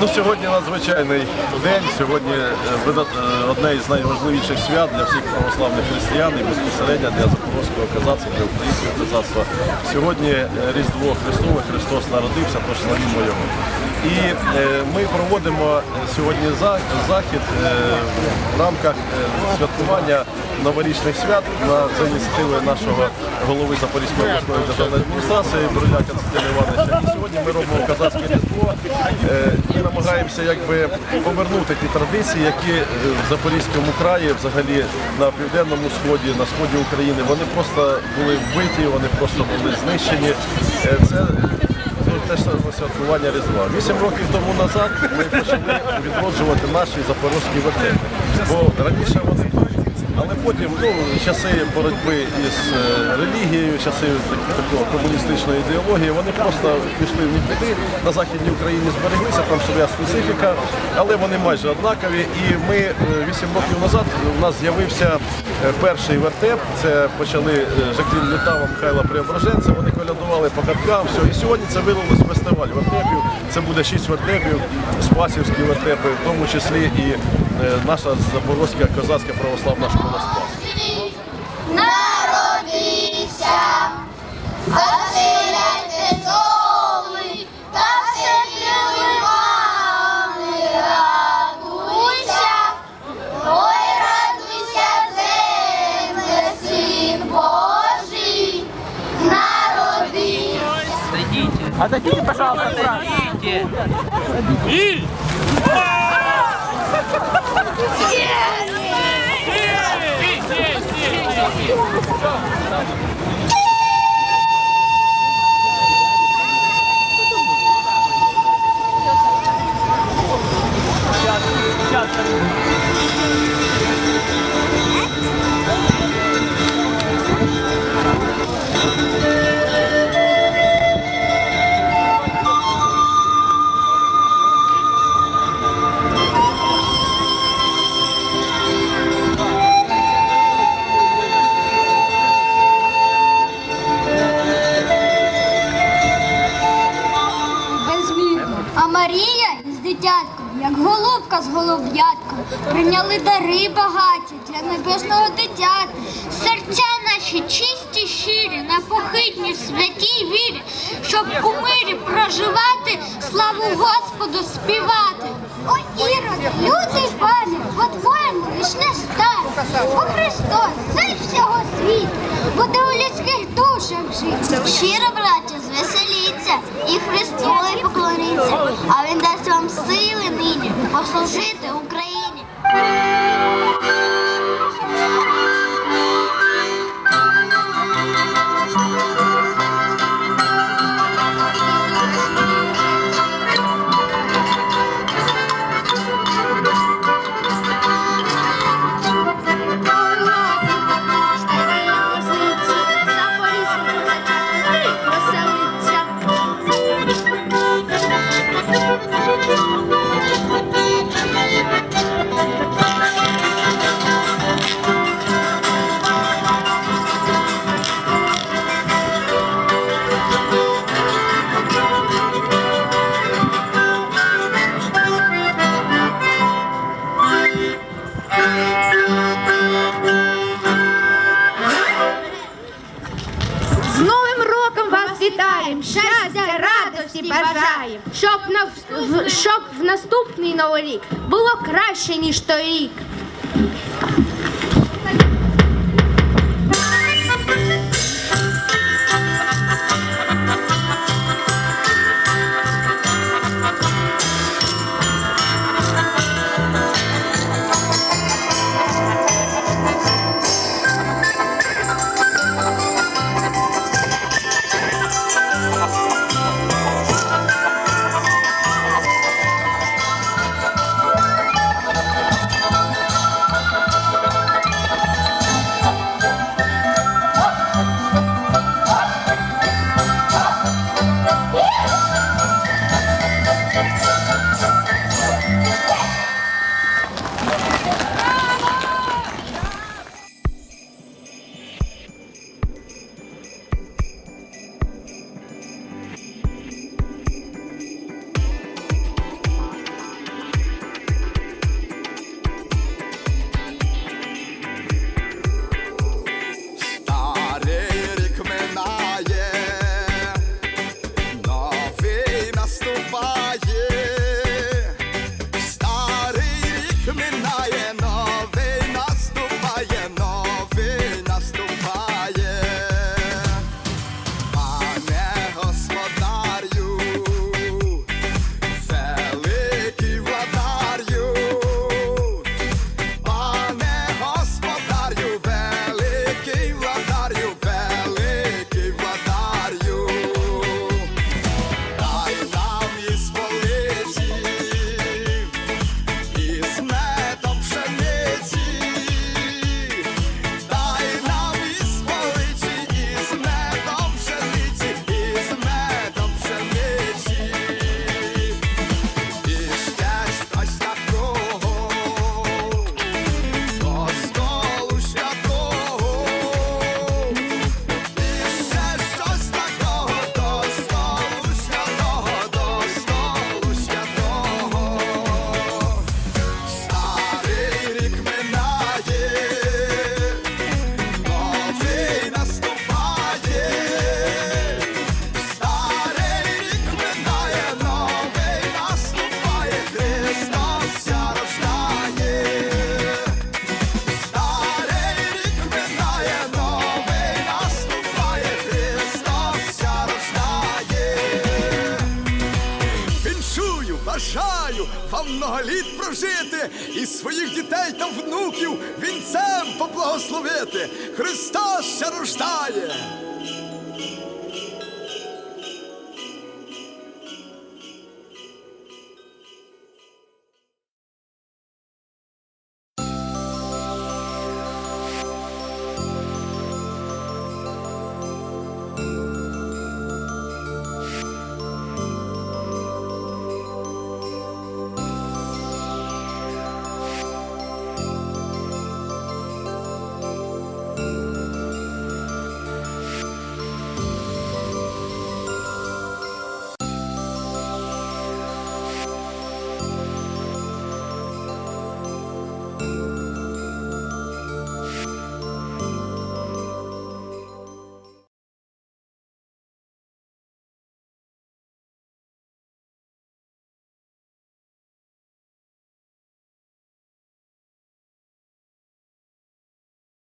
Ну, сьогодні надзвичайний день. Сьогодні е, е, одне із найважливіших свят для всіх православних християн і безпосередньо для запорозького казацтва, для українського казацтва. Сьогодні е, Різдво Христове, Христос народився, тож славімо Його. І е, ми проводимо е, сьогодні за- захід е, в рамках святкування новорічних свят на за ініціативи нашого голови Запорізької обласної державної адміністрації Бороля Константина Івановича. І сьогодні ми робимо казацьке різдво і намагаємося якби повернути ті традиції, які в Запорізькому краї, взагалі на південному сході, на сході України, вони просто були вбиті, вони просто були знищені. Це теж саме святкування Різдва. Вісім років тому назад ми почали відроджувати наші запорозькі вертепи. Бо раніше вони але потім, ну, часи боротьби із е, релігією, часи так- такого комуністичної ідеології, вони просто пішли в нікуди. На Західній Україні збереглися, там своя специфіка, але вони майже однакові. І ми е, вісім років назад у нас з'явився перший вертеп. Це почали е, Жаклін Лютава, Михайла Преображенця. Вони колядували по хаткам. Все. І сьогодні це вилилось фестиваль вертепів. Це буде шість вертепів, спасівські вертепи, в тому числі і е, наша запорозька козацька православна школа Спас. Народився, А такие пожалуйста, Отойдите. И... Yes! Yes! Прийняли дари багаті для небесного дитяти. Серця наші чисті, щирі, непохитні в святій вірі, щоб у мирі проживати, славу Господу співати. О, Ірод, люди пане, по-твоєму лиш не стане. О Христос, цей всього світу, буде у людських душах жити. Щиро, браття, звеселіться і Христові поклоніться, а Він дасть вам сили нині послужити Україні. Thank you. Бажаємо! Щоб на щоб в наступний новий рік було краще, ніж торік. Прожити і своїх дітей та внуків вінцем поблагословити. Христос ще рождає!